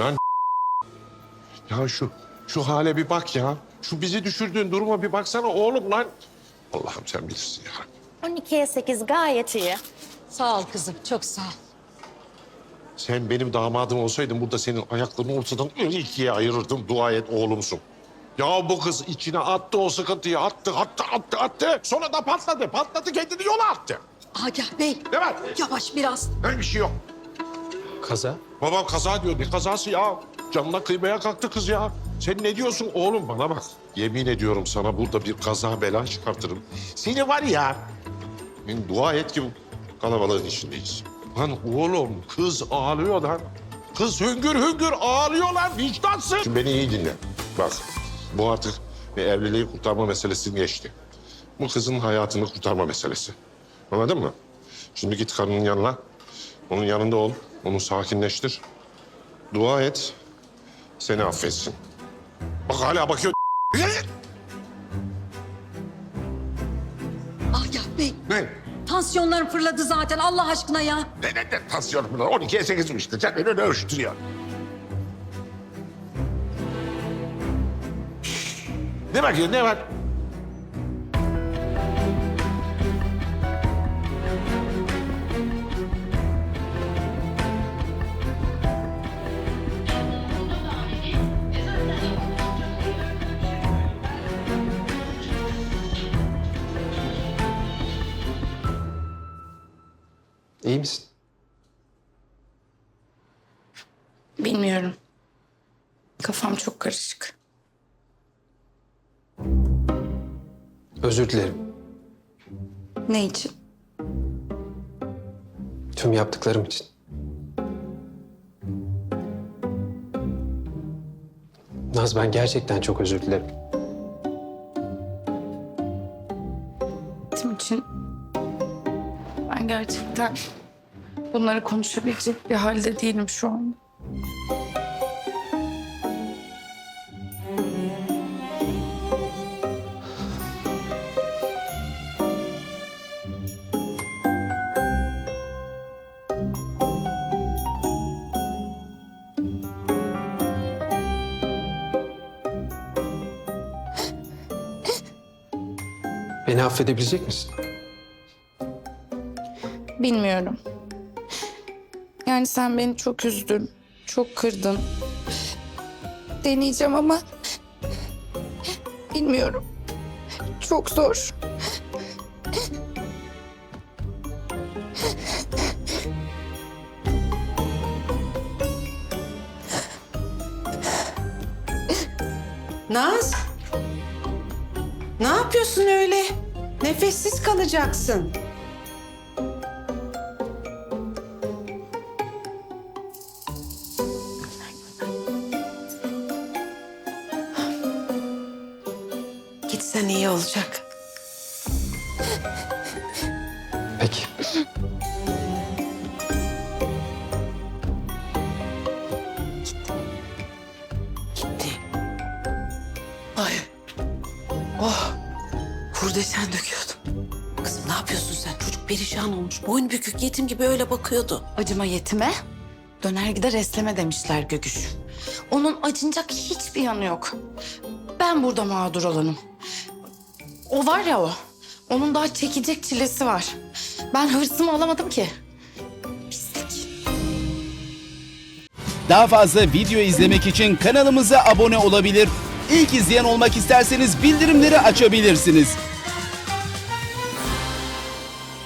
Lan ya şu şu hale bir bak ya. Şu bizi düşürdüğün duruma bir baksana oğlum lan. Allah'ım sen bilirsin ya. 12'ye 8 gayet iyi. Sağ ol kızım, çok sağ ol. Sen benim damadım olsaydın burada senin ayaklarını ortadan ikiye ayırırdım. Dua et oğlumsun. Ya bu kız içine attı o sıkıntıyı attı attı attı attı. Sonra da patladı patladı kendini yola attı. Agah Bey, Ne var? yavaş biraz. Öyle bir şey yok. Kaza? Babam kaza diyor. Ne kazası ya? Canına kıymaya kalktı kız ya. Sen ne diyorsun oğlum bana bak. Yemin ediyorum sana burada bir kaza bela çıkartırım. Seni var ya. Ben dua et ki bu kalabalığın içindeyiz. Lan oğlum kız ağlıyor lan. Kız hüngür hüngür ağlıyor lan vicdansız. Şimdi beni iyi dinle. Bak bu artık bir evliliği kurtarma meselesini geçti. Bu kızın hayatını kurtarma meselesi. Anladın mı? Şimdi git karının yanına. Onun yanında ol. Onu sakinleştir. Dua et. Seni affetsin. Bak hala bakıyor. Agah Bey, Ne? tansiyonların fırladı zaten Allah aşkına ya. Ne ne ne tansiyon bunlar? 12'ye 8 işte. Sen beni ölçtürüyor? Ne bakıyorsun ne var? İyi misin? Bilmiyorum. Kafam çok karışık. Özür dilerim. Ne için? Tüm yaptıklarım için. Naz ben gerçekten çok özür dilerim. Tim için ben gerçekten bunları konuşabilecek bir halde değilim şu an. Beni affedebilecek misin? Bilmiyorum. Yani sen beni çok üzdün, çok kırdın. Deneyeceğim ama bilmiyorum. Çok zor. Naz. Ne yapıyorsun öyle? Nefessiz kalacaksın. Gitsen iyi olacak. Peki. Gitti. Ay. Oh. Kurdeşen döküyordum. Kızım ne yapıyorsun sen? Çocuk perişan olmuş. Boyun bükük yetim gibi öyle bakıyordu. Acıma yetime, döner gider esleme demişler Gögüş. Onun acınacak hiçbir yanı yok. Ben burada mağdur olanım. O var ya o, onun daha çekecek çilesi var. Ben hırsımı alamadım ki. Pislik. Daha fazla video izlemek için kanalımıza abone olabilir. İlk izleyen olmak isterseniz bildirimleri açabilirsiniz.